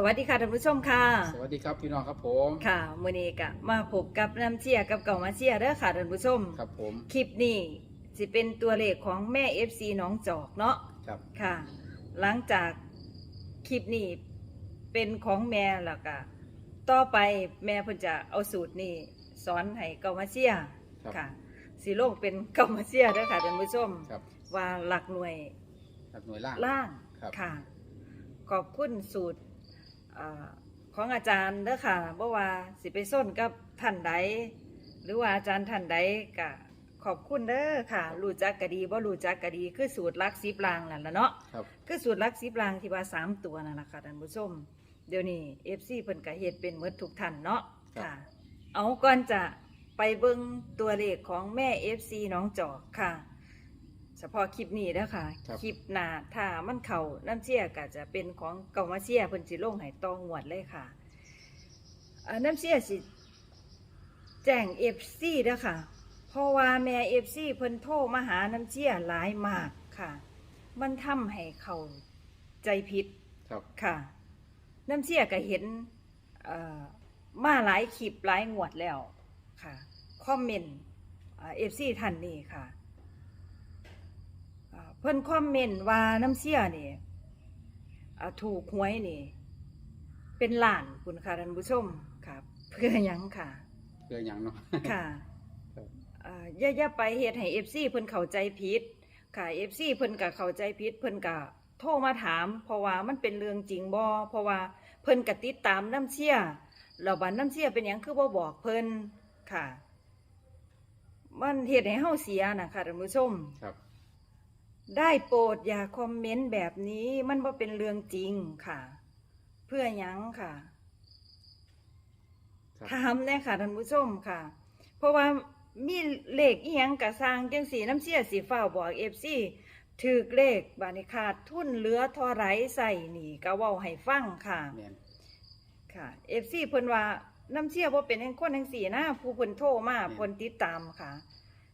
สวัสดีค่ะท่านผู้ชมค่ะ สวัสดีครับพี่น้องครับผมค่ะมื้อนี้ก็มาพบกับน้ำเชียกับเก่ามาเชียเด้อค่ะท่านผู้ชม ครับผม คลิปนี้สิเป็นตัวเลขของแม่ FC น้องจอกเนาะครับค่ะ หลังจากคลิปนี้เป็นของแม่แล้วก็ต่อไปแม่เพิ่นจะเอาสูตรนี้สอนให้เก่ามาเชียครับค่ะสิลงเป็นเก่ามาเชียเด้อค่ะท่านผู้ชมครับว่าหลักหน่วยครับหน่วยล่างล่างครับค่ะ ขอบคุณสูตรอา ของอาจารย์เด้อค่ะเพราะว่าสิไปส้นกับท่านใดหรือว่าอาจารย์ท่านใดก็ขอบคุณเด้อค่ะรู้จักกะดีบ่รู้จักกะดีคือสูตรลักซิบลางนั่นละเนาะครับ คือสูตรลักซิบลางที่ว่าสามตัวนั่นแหละค่ะท่านผู้ชมเดี๋ยวนี้ FC เพิ่นก็เฮ็ดเป็นหมดทุกท่านเนาะค่ะ เอาก่อนจะไปเบิ่งตัวเลขของแม่ FC น้องจอกค่ะ เฉพาะคลิปนี้นะคะครับ คลิปหน้าถ้ามันเข่าน้ำเชี่ยก็จะเป็นของเก่ามาเชี่ยเพิ่นสิลงให้ตองหวดเลยค่ะอ่าน้ำเชี่ยสิแจ้งเอฟซีเด้อค่ะ เพราะว่าแม่เอฟซีเพิ่นโทรมาหาน้ำเชี่ยหลายมากค่ะ มันทำให้เขาใจผิด ครับ ค่ะ น้ำเชี่ยก็เห็นเอ่อมาหลายคลิปหลายงวดแล้วค่ะ คอมเมนต์เอฟซีท่านนี้ค่ะอ่า เพิ่นคอมเมนต์ว่าน้ำเชี่ยนี่อ่าถูกหวยนี่ เป็นล้านคุณค่ะท่านผู้ชมค่ะเพื่อหยังค่ะ เรื่องหยังเนาะ ค่ะครับอ่าอย่าอย่าไปเฮ็ดให้ FC เพิ่นเข้าใจผิด ค่ะ FC เพิ่นก็เข้าใจผิด เพิ่นก็โทรมาถาม เพราะว่ามันเป็นเรื่องจริงบ่เพราะว่าเพิ่นก็ติดตามน้ำเชี่ยแล้วบัดน้ำเชี่ยเป็นหยังคือบ่บอกเพิ่นค่ะ มันเฮ็ดให้เฮาเสียน่ะค่ะท่านผู้ชม ครับ ได้โปรดอย่าคอมเมนต์แบบนี้มันบ่เป็นเรื่องจริงค่ะ เพื่อหยังค่ะครับถามแน่ค่ะท่านผู้ชมค่ะ เพราะว่ามีเลขอีหยังกะสร้างจังสีน้ำเสียสีฟ้าวบอกเอฟซีถือเลขบานิขาดทุนเหลือเทอไรใส่หนีก็เว้าให้ฟังค่ะแมนค่ะเอฟซีเพิ่นว่าน้ำเสียบ่เป็นแห่งคนแห่งสีนะผู้เพิ่นโทรมาแม่น เพิ่นติดตามค่ะ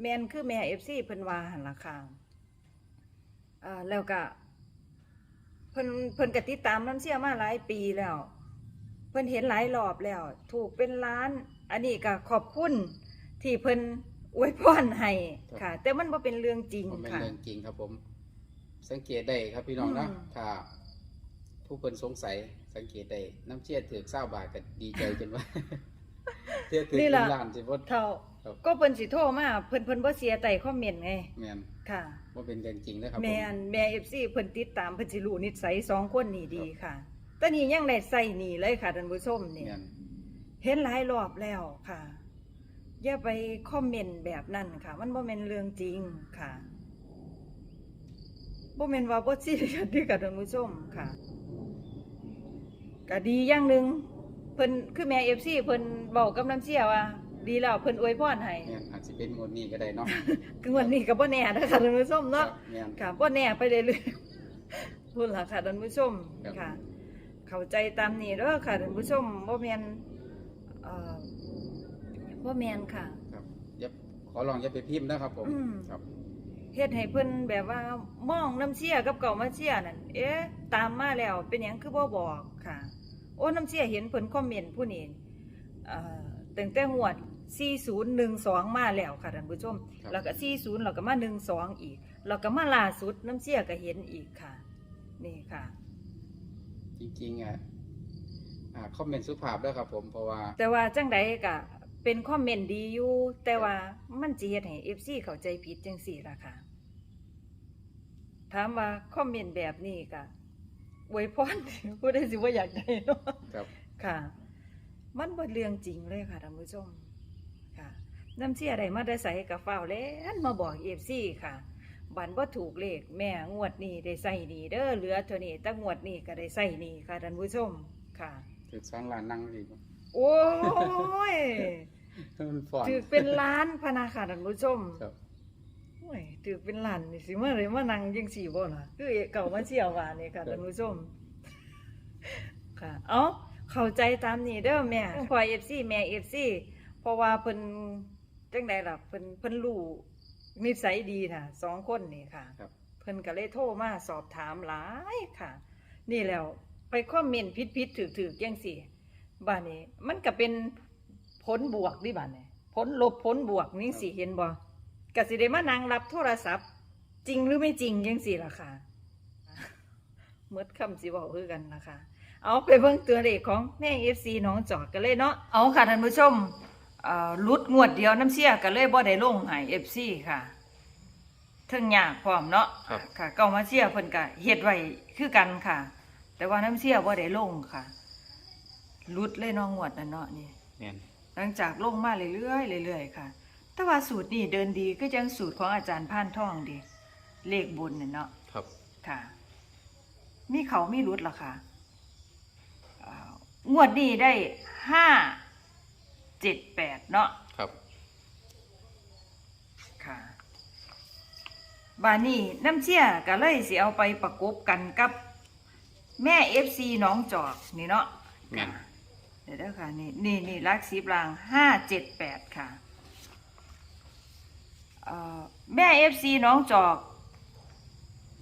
แม่นคือแม่เอฟซีเพิ่นว่าหั่นล่ะค่ะ อ่าแล้วก็เพิ่นเพิ่นก็ติดตามน้ำเสียมาหลายปีแล้ว เพิ่นเห็นหลายรอบแล้ว ถูกเป็นล้าน อันนี้ก็ขอบคุณที่เพิ่นอวยพรให้ค่ะ แต่มันบ่เป็นเรื่องจริงผมเป็นค่ะ เรื่องจริงครับผม สังเกตได้ครับพี่น้องนะอืม ถ้า ผู้คนสงสัยสังเกตได้น้ำเชี่ยถือเศร้าบาทก็ดีใจจนว่า เชี่ยถือนี่เป็นล่ะล้านสิบ่เท่า ครับ ก็เพิ่นสิโทรมาเพิ่นเพิ่นบ่เสียใจคอมเมนต์ไงแมนค่ะ ว่าเป็นเรื่องจริงนะครับผมแม่นแม่ FC เพิ่นติดตามเพิ่นสิรู้นิสัยสองคนนี่ดีค่ะแต่นี่ยังได้ใส่นี่เลยค่ะท่านผู้ชมนี่แมนเห็นหลายรอบแล้วค่ะ อย่าไปคอมเมนต์แบบนั้นค่ะ มันบ่แม่นเรื่องจริงค่ะบ่แม่นว่าบ่ซีเรียสเด้อค่ะท่านผู้ชมค่ะก็ดีอย่างหนึงเพิ่นคือแม่ FC เพิ่นเว้ากับน้ำเสียว่า ดีแล้วเพิ่นอวยพรให้แมนอาจจะเป็นหมวดนี้ก็ได้เนาะคือวันนี้ก็บ่แน่นะคะท่านผู้ชมครัเนาะบแมนค่ะบ่แน่ไปเรื่อยๆพูดล่ะค่ะท่านผู้ชมครับ ค่ะ เข้าใจตามนี้เด้อค่ะท่านผู้ชมบ่แม่นเอ่อบ่แม่นค่ะ ครับอย่าขอลองอย่าไปพิมพ์นะครับผมอืม ครับ เฮ็ดให้เพิ่นแบบว่ามองน้ำเชี่ยกับเก่ามาเชี่ยนั่น เอ๊ะ ตามมาแล้วเป็นหยังคือบ่บอกค่ะ โอ้น้ำเชี่ยเห็นเพิ่นคอมเมนต์ผู้นี้เอ่อตั้งแต่งวด 4012 มาแล้วค่ะท่านผู้ชม ครับ แล้วก็ 40แล้วก็มา 12 อีก แล้วก็มาล่าสุดน้ำเชี่ยก็เห็นอีกค่ะ นี่ค่ะ จริงๆอะอ่าคอมเมนต์สุภาพด้วยครับผมเพราะว่า แต่ว่าจังใดก็เป็นคอมเมนต์ดีอยู่ แต่ว่ามันสิเฮ็ดให้ FC เข้าใจผิดจังซี่ล่ะค่ะ ถามว่าคอมเมนต์แบบนี้ก็อวยพร ผู้ใดสิบ่อยากได้เนาะ ครับ ค่ะ มันบ่เรื่องจริงเลยค่ะท่านผู้ชมค่ะ น้ำเสียได้มาได้ใส่กับฟ้าวแล่นมาบอก FC ค่ะ บันบ่ถูกเลขแม่งวดนี้ได้ใส่นี่เด้อเหลือเท่านี้แต่งวดนี้ก็ได้ใส่นี่ค่ะท่านผู้ชมค่ะถึกสร้างร้านนั่งดีกว่าโอ้ยมันฟอนถือเป็นล้านพะนาค่ะท่านผู้ชมครับโอ้ยถือเป็นล้านนี่สิมาเลยมานั่งจังสี่บ่ล่ะคือเก่ามาเชี่ยวว่านี่ค่ะท่านผู้ชม ค่ะ เอ้าเข้าใจตามนี้เด้อแม่พอ FC แม่ FC เพราะว่าเพิ่น จังไดล่ะเพิ่นเพิ่นรู้นิสัยดีน่ะสองคนนี่ค่ะ ครับ เพิ่นก็เลยโทรมาสอบถามหลายค่ะ นี่แล้วไปคอมเมนต์ผิดๆถูกๆจังซี่บ้านนี้ มันก็เป็นผลบวกดิบ้านนี้ผลลบผลบวกนี่สิเห็นบ่ก็สิได้มานั่งรับโทรศัพท์ จริงหรือไม่จริงจังซี่ล่ะค่ะเมื่อคำสิบอกคือกันนะคะ เอาไปเบิ่งตัวเลขของแม่เอฟซีน้องจอดกันเลยเนาะเอาค่ะท่านผู้ชมเอ่อห ลุดงวดเดียวน้ำเชี่ยกันเลยบ่ได้ลงให้เอฟซีค่ะเทิงยากพร้อมเนาะครับ ค่ะเก้ามาเชี่ยเพิ่นก็เฮ็ดไว้คือกันค่ะ แต่ว่าน้ำเชี่ยบ่ได้ลงค่ะหลุดเลยเน้องงวดนั่นเนาะนี่ แม่นหลังจากลงมาเรื่อยๆเรื่อยๆค่ะ แต่ว่าสูตรนี่เดินดีก็จังสูตรของอาจารย์พานทองดี เลขบุญน่ะเนาะ ครับ ค่ะ มีเขามีรุดเหรอคะอ่างวดนี้ได้ห้าเจ็ดแปดเนาะครับ ค่ะ บานี่น้ำเชี่ยก็เลยสิเอาไปประกบกันกับ แม่เอฟซีน้องจอกนี่เนาะแม่น เดี๋ยวเด้อค่ะนี่นี่นี่ลักสีบลางห้าเจ็ดแปดค่ะเอ่อแม่เอฟซีน้องจอก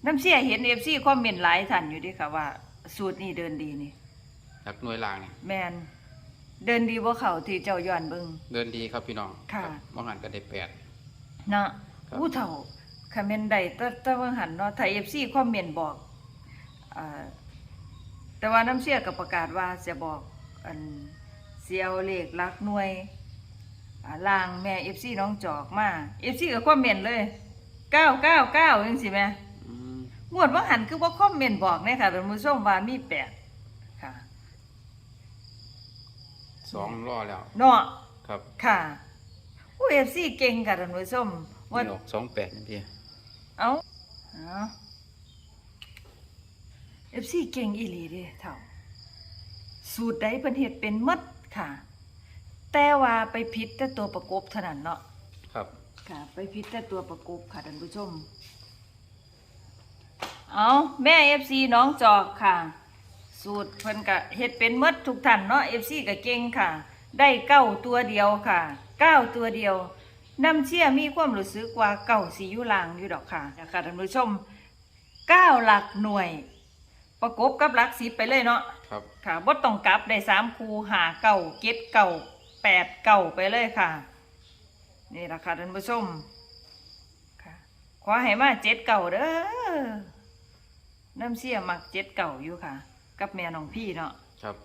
น้ำเชี่ยเห็นเอฟซีคอมเมนต์หลายท่านอยู่เดิค่ะว่า สูตรนี้เดินดีนี่หลักหน่วยล่างนี่แมน เดินดีว่าเขาที่เจ้าย้อนเบิงเดินดีครับพี่น้องค่ะ รับบ่งานก็ได้แปด เนาะผู้เฒ่าคอมเมนต์ใดแต่แต่ว่งหันเนาะไทยเอฟซีคอมเมนต์บอกแต่ว่าน้ำเชื่อกับประกาศว่าจะบอกอันเซียวเลขลักหน่วยล่างแม่เอฟซีน้องจอกมาเอฟซีก็คอมเมนต์เลย 999จังซี่แหม่อืมงวดว่งหันคือว่าคอมเมนต์บอกเนี่ยค่ะแต่านอส้มว่ามีแปด สองล้อแล้ว เนาะครับค่ะผู้ FC เก่งค่ะท่านผู้ชมว่านี่ออกสองแปดนี่พี่เอาเอาเอฟซีเก่งอีหลีเด้เท่า สูตรใดเพิ่นเฮ็ดเป็นหมดค่ะ แต่ว่าไปผิดแต่ตัวประกบเท่านั้นเนาะ ครับ ค่ะ ไปผิดแต่ตัวประกบค่ะท่านผู้ชม เอาแม่เอฟซีน้องจอกค่ะ สูตรเพิ่นก็เฮ็ดเป็นหมดทุกท่านเนาะเอฟซีก็เก่งค่ะ ได้เก้าตัวเดียวค่ะเก้าตัวเดียวน้ำเชี่ยมีความรู้สึกว่าเก้าสีอยู่ลางอยู่ดอกค่ะนะคะท่านผู้ชมเก้าหลักหน่วย ประกบกับหลักสิบไปเลยเนาะครับค่ะบ่ต้องกลับได้สามคูหาเก่าเก็ดเก่าแปดเก่าไปเลยค่ะ นี่ราคาท่านผู้ชมค่ะขอให้มาเจ็ดเก่าเด้อน้ำเสียมักเจ็ดเก่าอยู่ค่ะ กับแม่น้องพี่เนาะครับ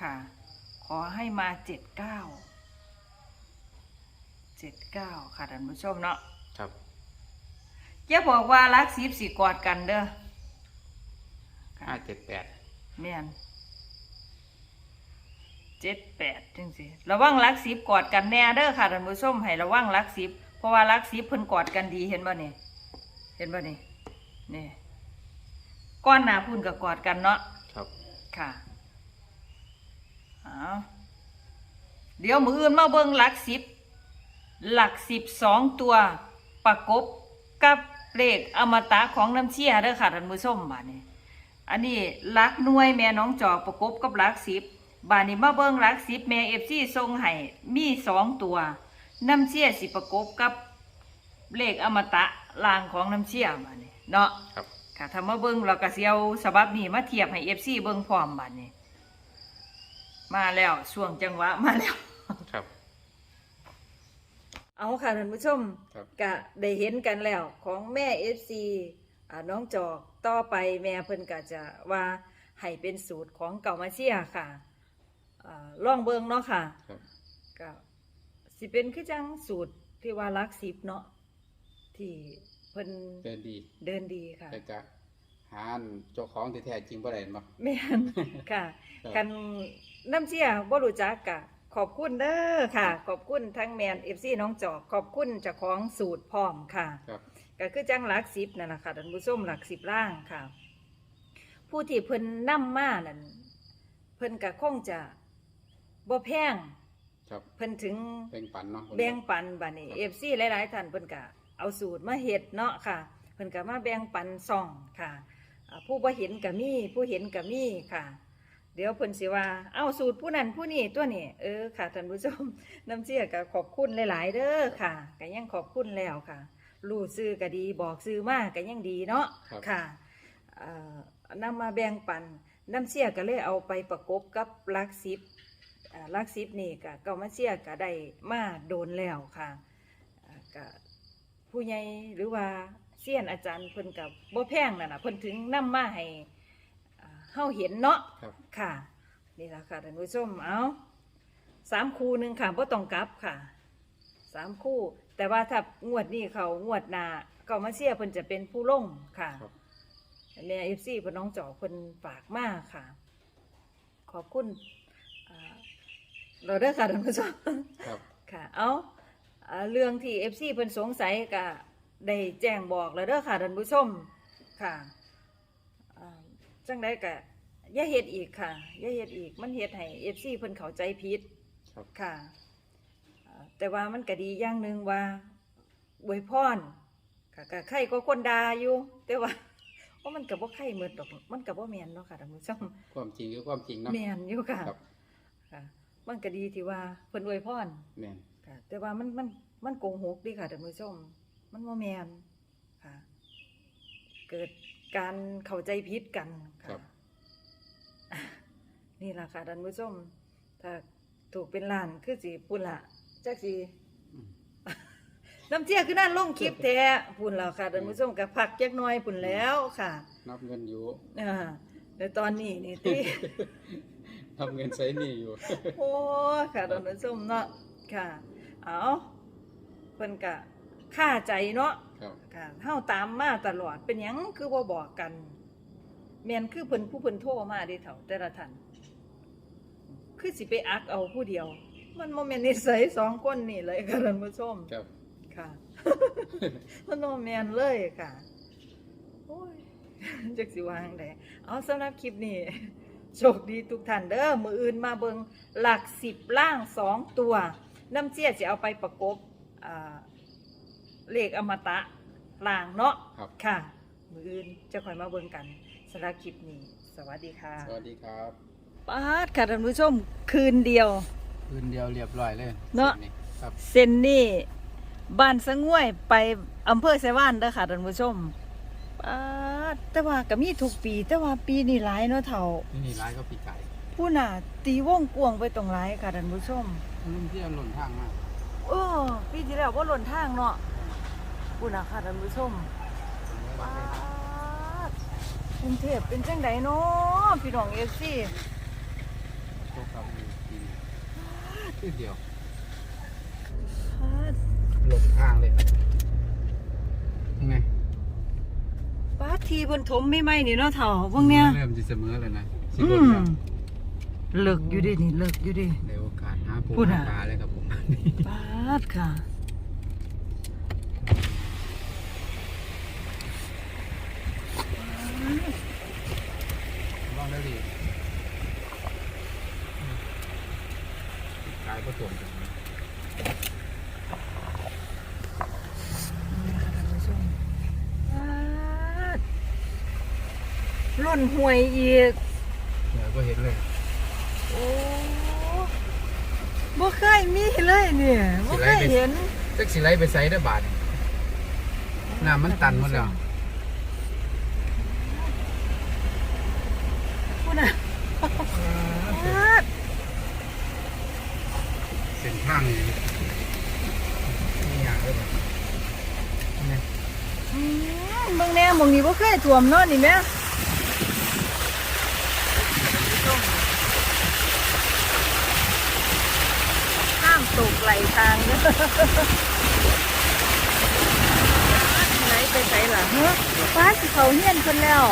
ค่ะ ขอให้มาเจ็ดเก้าเจ็ดเก้าค่ะท่านผู้ชมเนาะครับอย่าบอกว่ารักสิบสี่กอดกันเด้อห้าเจ็ดแปดแม่นเจ็ดแปดจังสิระวังรักสิบกอดกันแน่เด้อค่ะท่านผู้ชมให้ระวังรักสิบเพราะว่ารักสิบเพิ่นกอดกันดีเห็นบ่นี่เห็นบ่นี่นี่ก้อนหนาพุ่นกับกอดกันเนาะ ค่ะเอาเดี๋ยวมืออื่นมาเบิ่งหลักสิบ หลักสิบสองตัวประกบกับเลขอมตะของน้ำเชี่ยเด้อค่ะท่านผู้ชมบาดนี้ อันนี้หลักหน่วยแม่น้องจอกประกบกับหลักสิบบานี้มาเบิ่งหลักสิบแม่เอฟซีทรงให้มีสองตัวน้ำเชี่ยสิประกบกับเลขอมตะลางของน้ำเชี่ยบานี้เนาะครับ ค่ะถ้ามาเบิ้งเราก็สิเอาฉบับนี้มาเทียบให้เอฟซีเบิ้งพร้อมบัดนี้มาแล้วช่วงจังหวะมาแล้ว ครับ เอาค่ะท่านผู้ชมครับก็ได้เห็นกันแล้วของแม่เอฟซีน้องจอกต่อไปแม่เพิ่นก็จะว่าให้เป็นสูตรของเก่ามาเชียค่ะอ่าลองเบิ้งเนาะค่ะครับ ก็สิเป็นคือจังสูตรที่ว่ารักสิบเนาะที่ เพิ่นเดินดี เดินดีค่ะแต่ก็หาอันเจ้าของที่แท้จริงบ่ได้เห็นบ่แม่นค่ะครับกันน้ำเชี่ยบ่รู้จักกะ ขอบคุณเด้อค่ะ ขอบคุณทั้งแมนเอฟซีน้องจอกขอบคุณเจ้าของสูตรพร้อมค่ะ ครับก็คือจังหลักสิบนั่นแหละค่ะท่านผู้ชมหลักสิบล่างค่ะ ผู้ที่เพิ่นนำมานั่นเพิ่นก็คงจะบ่แพงครับเพิ่นถึงแบ่งปันเนาะ แบ่งปันบัดนี้เอฟซีหลายๆท่านเพิ่นก็ เอาสูตรมาเฮ็ดเนาะค่ะเพิ่นก็มาแบ่งปันซ่องค่ะอ่าผู้บ่เห็นก็มีผู้เห็นก็มีค่ะ เดี๋ยวเพิ่นสิว่าเอาสูตรผู้นั้นผู้นี้ตัวนี้เออค่ะท่านผู้ชมน้ำเชี่ยก็ขอบคุณหลาย ๆ เด้อค่ะก็ยังขอบคุณแล้วค่ะรู้ซื้อก็ดีบอกซื้อมากก็ยังดีเนาะครับค่ะเอ่อนำมาแบ่งปันน้ำเสียก็เลยเอาไปประกบกับลักซิปอ่าลักซิปนี่ก็เกามาเสียก็ได้มาโดนแล้วค่ะอ่าก็ ผู้ใหญ่หรือว่าเซียนอาจารย์เพิ่นกับบ่แพงนั่นน่ะเพิ่นถึงนำมาให้อ่าเฮาเห็นเนาะครับ ค่ะนี่ล่ะค่ะท่านผู้ชมเอาสามคู่หนึ่งค่ะบ่ต้องกลับค่ะสามคู่ แต่ว่าถ้างวดนี้เขางวดหน้าเกามาเสียเพิ่นจะเป็นผู้ลงค่ะ ครับ แม่เอฟซีเพิ่นน้องจอเพิ่นฝากมากค่ะ ขอบคุณอ่าเราเด้อค่ะท่านผู้ชม ครับ ค่ะ เอาอ่า เรื่องที่เอฟซีเพิ่นสงสัยก็ได้แจ้งบอกแล้วเด้อค่ะท่านผู้ชมค่ะอ่าจังไดก็อย่าเฮ็ดอีกค่ะอย่าเฮ็ดอีกมันเฮ็ดให้เอฟซีเพิ่นเข้าใจผิดครับค่ะอ่าแต่ว่ามันก็ดีอย่างหนึ่งว่าอวยพรค่ะก็ใครก็คนด่าอยู่ แต่ว่าว่ามันก็บ่ใครเหมือนดอกมันก็บ่แม่นเนาะค่ะท่านผู้ชมความจริงคือความจริงเนาะแม่นอยู่ค่ะครับค่ะ มันก็ดีที่ว่าเพิ่นอวยพรแม่น ค่ะ แต่ว่ามันมันมันโกหกดีค่ะท่านผู้ชม มันบ่แม่นค่ะ เกิดการเข้าใจผิดกันครัค่ะบ นี่ล่ะค่ะท่านผู้ชม ถ้าถูกเป็นล้านคือสิปุ่นละจักสิอืมน้ำเจียคือนั่นลงคลิปแท้ปุ่นแล้วค่ะท่านผู้ชมกับพักจักหน้อยปุ่นแล้วค่ะนับเงินอยู่ อ่าแต่ตอนนี้นี่ตินับเงินใช้หนี่อยู่ โอ้ค่ะท่านผู้ชมเนาะค่ะ เอาเพิ่นกะค่าใจเนาะครับค่ะเฮาตามมาตลอดเป็นหยังคือบ่บอกกันแม่นคือเพิ่นผู้เพิ่นโทรมาเดิเถ่าแต่ละท่านคือสิไปอักเอาผู้เดียว มันบ่แม่นนิสัยสองคนนี่เลยค่ะท่านผู้ชมครับ ค่ะ มันบ่แม่นเลยค่ะโอ้ยจักสิว่าจังไดเอาสำหรับคลิปนี้โชคดีทุกท่านเด้อมืออื่นมาเบิงหลักสิบล่างสองตัว น้ำเจียจะเอาไปประกบอ่าเลขอมตะล่างเนาะครับ ค่ะ มืออื่นจะคอยมาเบิงกันสำหรับคลิปนี้ สวัสดีค่ะสวัสดีครับป้าดค่ะท่านผู้ชมคืนเดียว คืนเดียวเรียบร้อยเลยเนาะส้ครับเซนนี่บ้านสะง่วยไปอำเภอไซว่านเด้อค่ะท่านผู้ชมป้าดแต่ว่าก็มีทุกปี แต่ว่าปีนี้หลายเนาะเฒ่า นี่นี่ร้ายก็ปีไก่ ผู้น่ะตีวงกวงไปตรงหลายค่ะท่านผู้ชม รุ่นที่หล่นทางมากเออปีที่แล้วว่าหล่นทางเนาะผู้น่ะค่ะท่านผู้ชมป้าดกรุงเทพเป็นจังไดเนาะพี่น้องเอฟซีโชคครับมีปีคืนเดียวป้าดหล่นทางเลยครับยังไงป้าดทีเพิ่นถมไม่ไหมนี่เนาะเฒ่าพวกเนี้ยเริ่มจะเสมอเลยนะสิอืบมแล้วเลิกอยู่ดินี่เลิกอยู่ดิ พูดหาอะปลาเลยครับผมปาดค่ะ ลองได้ดีกายก็ถ่วงกันปาดล่นห่วยอีก เดี๋ยวก็เห็นเลย โอ้ บ่เคยมีเลยเนี่ยบ่เคยเห็นเซ็กซี่ไลท์ไปใส่ได้บาทน้ำมันตันหมดแล้วพูดน่ะปาดเส้นทางนี่มีอย่างเลยบ่นี่อืมเบิ่งแน่หมองนี้บ่เคยท่วมเนาะนี่แม่ห้ามตก ไหลทางเนอะไหนไปไสล่ะเฮ้อป้าสิเขาเฮียนคนแล้ว